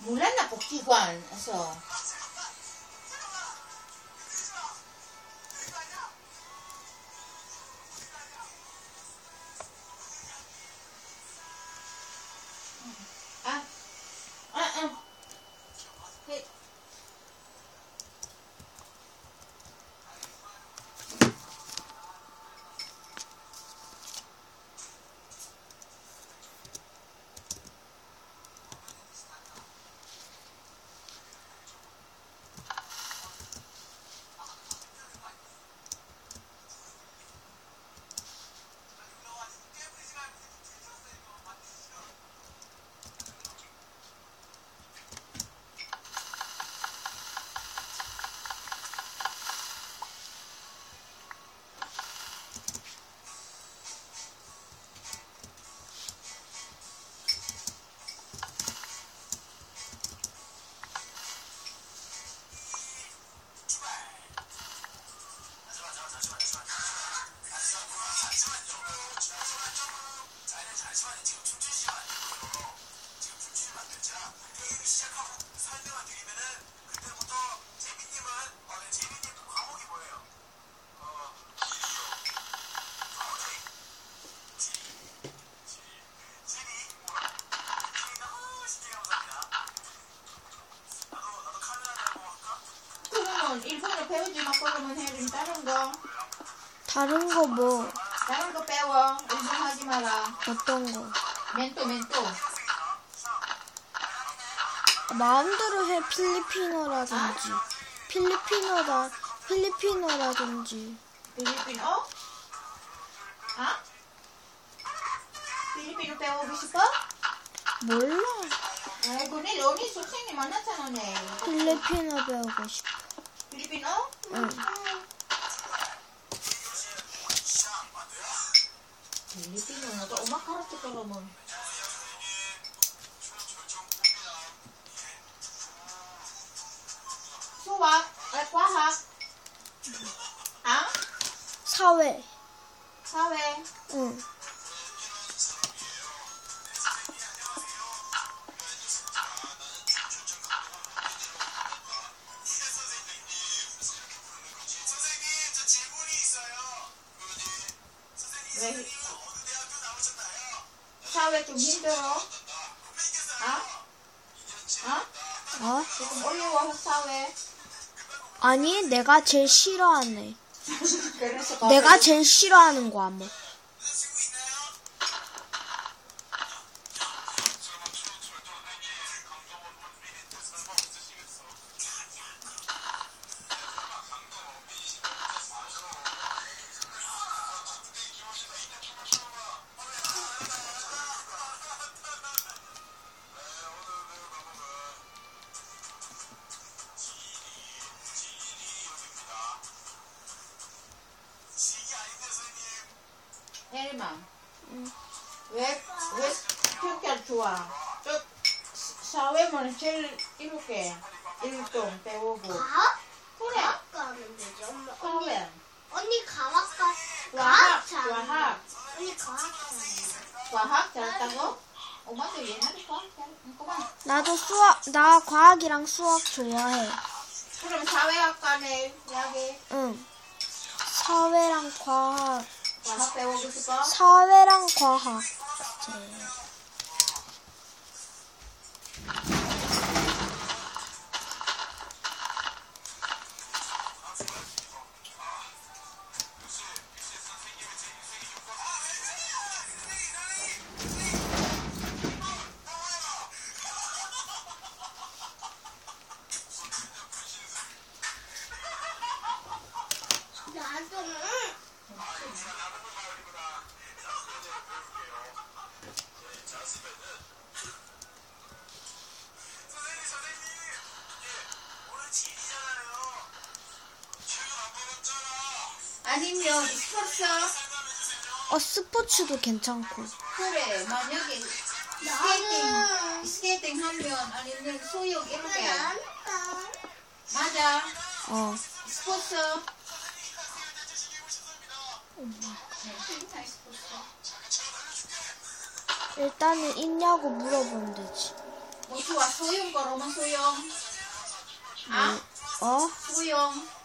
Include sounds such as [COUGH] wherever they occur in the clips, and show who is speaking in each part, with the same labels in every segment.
Speaker 1: 몰랐나 복 일본어 배우지 마. 그러면 해좀 다른 거.
Speaker 2: 다른 거 뭐,
Speaker 1: 다른 거 배워 일본 하지 마라
Speaker 2: 어떤 거?
Speaker 1: 멘토 멘토
Speaker 2: 마음대로 해, 필리핀어라든지. 필리핀어라, 필리핀어라든지.
Speaker 1: 필리핀어? 아? 필리핀어 배우고 싶어?
Speaker 2: 몰라.
Speaker 1: 아이고 내 너네 선생님 만났잖아 네
Speaker 2: 필리핀어 배우고 싶어.
Speaker 1: 필리핀어?
Speaker 2: 응.
Speaker 1: 필리핀어가 오마카라테 그러면 수학, 아, 과학, 아?
Speaker 2: 사회.
Speaker 1: 사회,
Speaker 2: 응.
Speaker 1: 왜? 사회 좀 힘들어? 아? 아?
Speaker 2: 어?
Speaker 1: 조금 어려워 사회.
Speaker 2: 아니, 내가 제일 싫어하네. [LAUGHS]
Speaker 1: 그래서
Speaker 2: 내가 제일 싫어하는 과목.
Speaker 1: 혜림아.
Speaker 2: 응.
Speaker 1: 왜, 왜 그렇게 좋아? 저 사회만 제일 이렇게 일동 배우고.
Speaker 3: 과학?
Speaker 1: 그래.
Speaker 3: 과학 가면 되지. 엄마, 언니,
Speaker 1: 사회.
Speaker 3: 언니 과학 가,
Speaker 1: 과학,
Speaker 3: 잘.
Speaker 1: 과학.
Speaker 3: 언니 과학 잘.
Speaker 1: 과학 잘했다고? 엄마도 옛날에 과학 잘했구만.
Speaker 2: 나도 수학, 나 과학이랑 수학 좋아해.
Speaker 1: 그럼 사회학과네 여기
Speaker 2: 응. 사회랑 과학,
Speaker 1: 과학 배우고 싶어?
Speaker 2: 사회랑 과학.
Speaker 3: 나
Speaker 1: 아니면 스포츠
Speaker 2: 어, 스포츠도 괜찮고.
Speaker 1: 그래 만약에 스케이팅 스케이팅 하면 아니면 수영 이렇게 맞아
Speaker 2: 어.
Speaker 1: 스포츠
Speaker 2: 일단은 있냐고 물어보면 되지.
Speaker 1: 뭐 좋아 소영 거로만 소영. 아
Speaker 2: 어?
Speaker 1: 소영.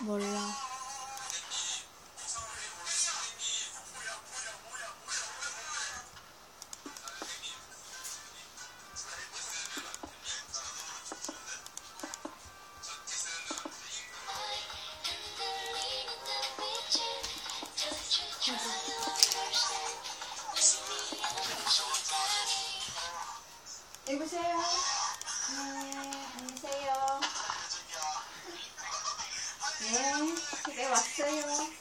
Speaker 2: 몰라.
Speaker 1: 여보세요. 네 안녕하세요. 네 집에 왔어요.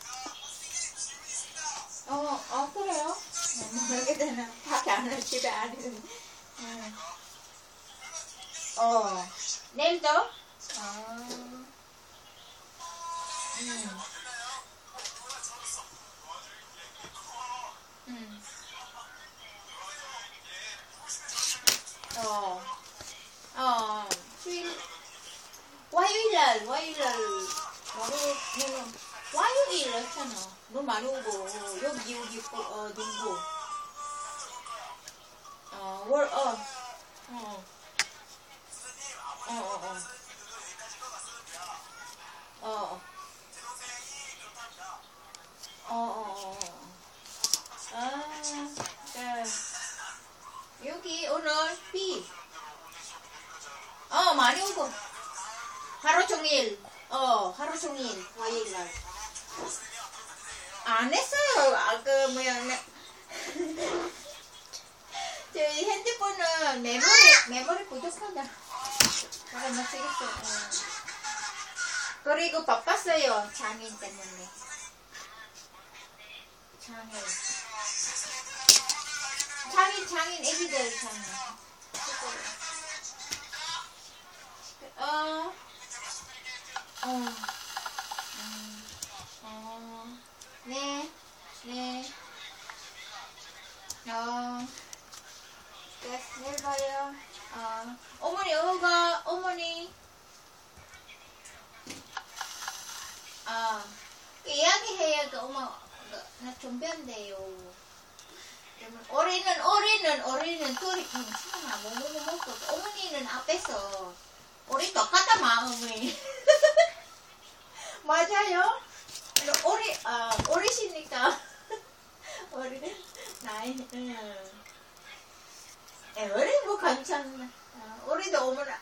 Speaker 1: 어, 어 그래요? 네, 모르게 되나 밖에 안 와, 집에 안 있는. 네. 어, 내일도? 아, 음. 음. 어, 어, 수일, 화요일 날, 화요일 날, 화요일 했잖아. 너 많이 오고, 여기, 여기, 어, 어, 농구. 어, 월, 어, 어. 어, 어, 어. 어, 어. 어, 어, 어. 아, 네. 여기 오늘 비. 어, 많이 오고. 하루 종일. 어, 하루 종일. 화요일 날. 안 했어요. 아, 그, 뭐야, 네. [LAUGHS] 저희 핸드폰은 메모리, 메모리 부족하다. 내가 못 쓰겠어. 어. 그리고 바빴어요. 장인 때문에. 장인. 장인, 장인, 애기들 장인. 어, 음, 어, 네, 네, 어, 네, 봐요. 어, 어머니, 어가, 어머니. 아, 이야기해야 그 엄마, 그, 나. 그러면 올해는, 올해는, 올해는 둘이 괜찮아. 뭐, 뭐, 뭐 먹고. 어머니는 앞에서. 우리 똑같다, 마음이. [LAUGHS] 맞아요? 오리, 아, 오리시니까. 우리는, [LAUGHS] 나이, 응. 에, 우리 뭐 괜찮나. 어, 우리도 어머나,